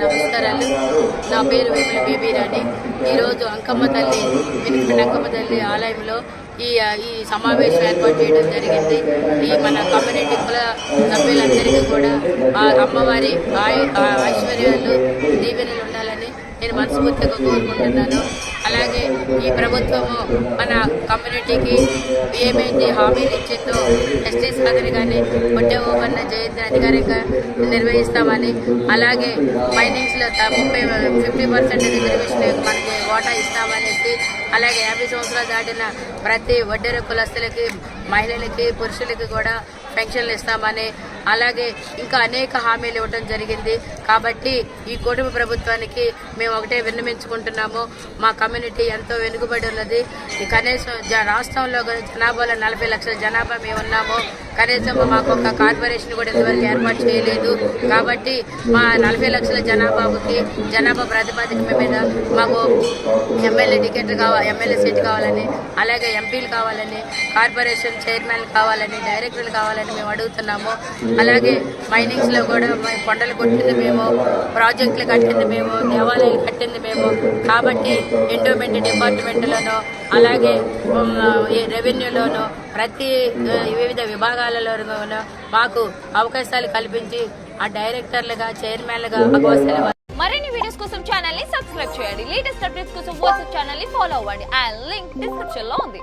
నమస్కారాలు. నా పేరు విమల బేబీ రాణి. ఈరోజు అంకమ్మ తల్లి వినిపిన అంకమ్మ తల్లి ఆలయంలో ఈ ఈ సమావేశం ఏర్పాటు చేయడం జరిగింది. ఈ మన కమ్యూనిటీ కుల సభ్యులందరికీ కూడా ఆ అమ్మవారి ఐశ్వర్యాలు దీవెనలు ఉండాలని నేను మనస్ఫూర్తిగా కోరుకుంటున్నాను. అలాగే ఈ ప్రభుత్వము మన కమ్యూనిటీకి ఏమైతే హామీలు ఇచ్చిందో ఎస్టీస్ అదని కానీ పొట్టే ఓపెన్ జయంతి అధికారికంగా నిర్వహిస్తామని అలాగే మైనింగ్స్లో త- ముప్పై ఫిఫ్టీ పర్సెంట్ రిజర్వేషన్ మనకి వాటా ఇస్తామనేసి అలాగే యాభై సంవత్సరాలు దాటిన ప్రతి వడ్డెర కులస్తులకి మహిళలకి పురుషులకి కూడా పెన్షన్లు ఇస్తామని అలాగే ఇంకా అనేక హామీలు ఇవ్వడం జరిగింది. కాబట్టి ఈ కుటుంబ ప్రభుత్వానికి మేము ఒకటే విన్నమించుకుంటున్నాము మా కమ్యూనిటీ ఎంతో వెనుకబడి ఉన్నది. కనీసం జ- రాష్ట్రంలో జనాభాలో నలభై లక్షల జనాభా మేము ఉన్నాము. కనీసం మాకు ఒక కార్పొరేషన్ కూడా ఇంతవరకు ఏర్పాటు చేయలేదు. కాబట్టి మా నలభై లక్షల జనాభాకి జనాభా ప్రాతిపదిక మీద మాకు ఎమ్మెల్యే టికెట్ కావాలి ఎమ్మెల్యే సీట్ కావాలని అలాగే ఎంపీలు కావాలని కార్పొరేషన్ చైర్మన్ కావాలని డైరెక్టర్లు కావాలని మేము అడుగుతున్నాము. అలాగే మైనింగ్స్లో కూడా మేము కొండలు కొట్టింది మేము ప్రాజెక్టులు కట్టింది మేము దేవాలయాలు కట్టింది మేము. కాబట్టి ఎండోమెంట్ డిపార్ట్మెంట్లోనూ అలాగే ఉమ్, రెవెన్యూలోనూ ప్రతి వివిధ విభాగాలలోనూ మాకు అవకాశాలు కల్పించి ఆ డైరెక్టర్లుగా చైర్మన్లుగా అవకాశాలు మరిన్ని వీడియోస్ కోసం ఛానల్ని సబ్స్క్రైబ్ చేయండి. లేటెస్ట్ అప్డేట్స్ కోసం వాట్సాప్ ఛానల్ని ఫాలో అవ్వండి. అండ్ లింక్ డిస్క్రిప్షన్లో ఉంది.